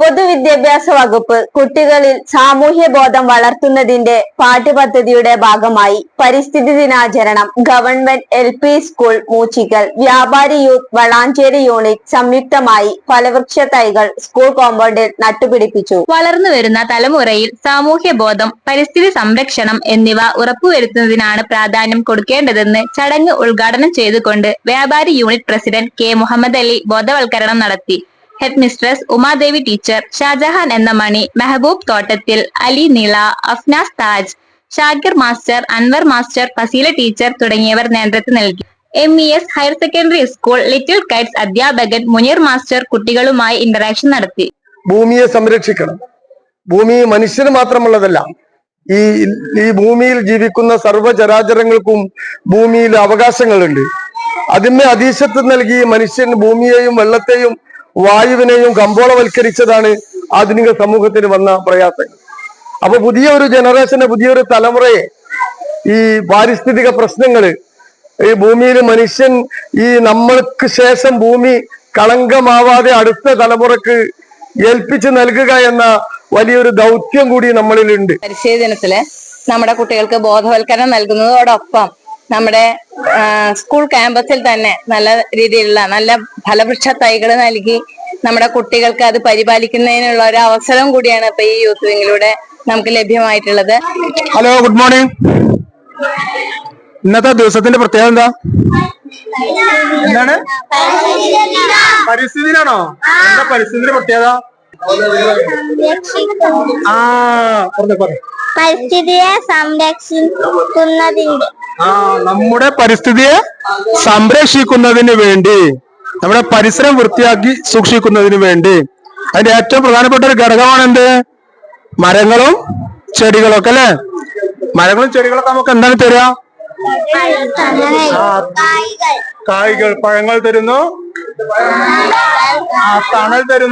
പൊതുവിദ്യാഭ്യാസ വകുപ്പ് കുട്ടികളിൽ സാമൂഹ്യ ബോധം വളർത്തുന്നതിന്റെ പാഠ്യപദ്ധതിയുടെ ഭാഗമായി പരിസ്ഥിതി ദിനാചരണം government L P school Moochikkal വ്യാപാരി യൂത്ത് വളാഞ്ചേരി യൂണിറ്റ് സംയുക്തമായി ഫലവൃക്ഷ തൈകൾ സ്കൂൾ കോമ്പൗണ്ടിൽ നട്ടുപിടിപ്പിച്ചു. വളർന്നു വരുന്ന തലമുറയിൽ സാമൂഹ്യ ബോധം പരിസ്ഥിതി സംരക്ഷണം എന്നിവ ഉറപ്പുവരുത്തുന്നതിനാണ് പ്രാധാന്യം കൊടുക്കേണ്ടതെന്ന് ചടങ്ങ് ഉദ്ഘാടനം ചെയ്തുകൊണ്ട് വ്യാപാരി unit president K Muhammad Ali ബോധവൽക്കരണം നടത്തി. Head mistress Umadevi teacher Shajahan എന്ന മണി മെഹബൂബ് തോട്ടത്തിൽ അലി നീള Afnas Taj Shakir master Anwar master Faseela teacher തുടങ്ങിയവർ നേതൃത്വം നൽകി. M E S higher secondary school little kites അധ്യാപകൻ മുനീർ മാസ്റ്റർ കുട്ടികളുമായി ഇന്ററാക്ഷൻ നടത്തി. ഭൂമിയെ സംരക്ഷിക്കണം. ഭൂമി മനുഷ്യന് മാത്രമുള്ളതല്ല ഈ ഈ ഭൂമിയിൽ ജീവിക്കുന്ന സർവചരാചരങ്ങൾക്കും ഭൂമിയിൽ അവകാശങ്ങളുണ്ട്. അതിന്മേ അതീശത്വം നൽകി മനുഷ്യൻ ഭൂമിയെയും വെള്ളത്തെയും വായുവിനെയും കമ്പോളവൽക്കരിച്ചതാണ് ആധുനിക സമൂഹത്തിന് വന്ന പ്രയാസങ്ങൾ അപ്പൊ പുതിയ ഒരു ജനറേഷന് പുതിയൊരു തലമുറയെ ഈ പാരിസ്ഥിതിക പ്രശ്നങ്ങൾ ഈ ഭൂമിയിൽ മനുഷ്യൻ ഈ നമ്മൾക്ക് ശേഷം ഭൂമി കളങ്കമാവാതെ അടുത്ത തലമുറയ്ക്ക് ഏൽപ്പിച്ചു നൽകുക എന്ന വലിയൊരു ദൗത്യം കൂടി നമ്മളിലുണ്ട്. പരിശീലനത്തിൽ നമ്മുടെ കുട്ടികൾക്ക് ബോധവൽക്കരണം നൽകുന്നതോടൊപ്പം നമ്മുടെ സ്കൂൾ ക്യാമ്പസിൽ തന്നെ നല്ല രീതിയിലുള്ള നല്ല ഫലവൃക്ഷ തൈകൾ നൽകി നമ്മുടെ കുട്ടികൾക്ക് അത് പരിപാലിക്കുന്നതിനുള്ള ഒരു അവസരം കൂടിയാണ് ഇപ്പൊ ഈ യൂത്ത് വിങ്ങിലൂടെ നമുക്ക് ലഭ്യമായിട്ടുള്ളത്. ഹലോ ഗുഡ് മോർണിംഗ് ഇന്നത്തെ ദിവസത്തിന്റെ പ്രത്യേകത എന്താ? എന്താണ്? പരിസ്ഥിതിയിലാണോ എന്താ പരിസ്ഥിതിന്റെ പ്രത്യേകത? ആ പറഞ്ഞു പറഞ്ഞു. പരിസ്ഥിതിയെ സംരക്ഷിക്കുന്നതിന്റെ ആ നമ്മുടെ പരിസ്ഥിതിയെ സംരക്ഷിക്കുന്നതിന് വേണ്ടി നമ്മുടെ പരിസരം വൃത്തിയാക്കി സൂക്ഷിക്കുന്നതിന് വേണ്ടി. അതിന്റെ ഏറ്റവും പ്രധാനപ്പെട്ട ഒരു ഘടകമാണ് എന്ത്? മരങ്ങളും ചെടികളൊക്കെ അല്ലേ? മരങ്ങളും ചെടികളൊക്കെ നമുക്ക് എന്താണ് തരിക? കായ്കൾ. പഴങ്ങൾ തരുന്നു? തണൽ തരുന്നു.